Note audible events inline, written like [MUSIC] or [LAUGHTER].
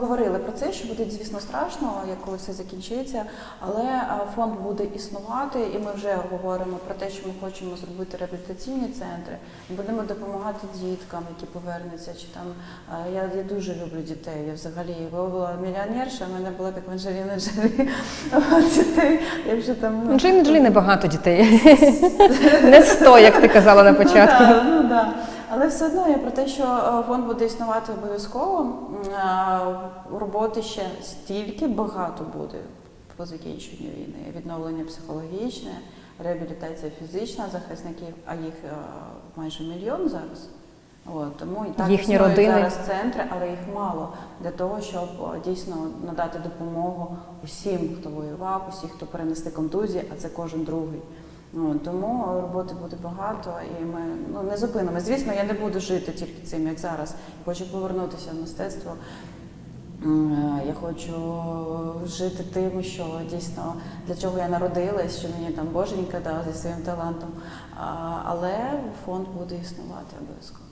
говорили про це, що буде, звісно, страшно, як коли все закінчиться, але фонд буде існувати, і ми вже говоримо про те, що ми хочемо зробити реабілітаційні центри. Ми будемо допомагати діткам, які повернуться. Чи там я, я дуже люблю дітей. Я взагалі я була мільйонерша, в мене була як в Анджеліна Джолі дітей. Я вже там ну, Анджеліни Джолі небагато дітей. [LAUGHS] Не сто, як ти казала на початку. Ну, да, ну, да. Але все одно я про те, що е, фонд буде існувати обов'язково. Е, Роботи ще стільки багато буде по закінченню війни. Відновлення психологічне, реабілітація фізична захисників, а їх е, майже мільйон зараз. От, тому і так Їхні родини. зараз центри, але їх мало для того, щоб дійсно надати допомогу усім, хто воював, усім, хто перенесли контузії, а це кожен другий. Ну, тому роботи буде багато, і ми ну, не зупинимо. Звісно, я не буду жити тільки цим, як зараз. Хочу повернутися в мистецтво. Е, Я хочу жити тим, що дійсно для чого я народилась, що мені там боженька дав зі своїм талантом. Але фонд буде існувати обов'язково.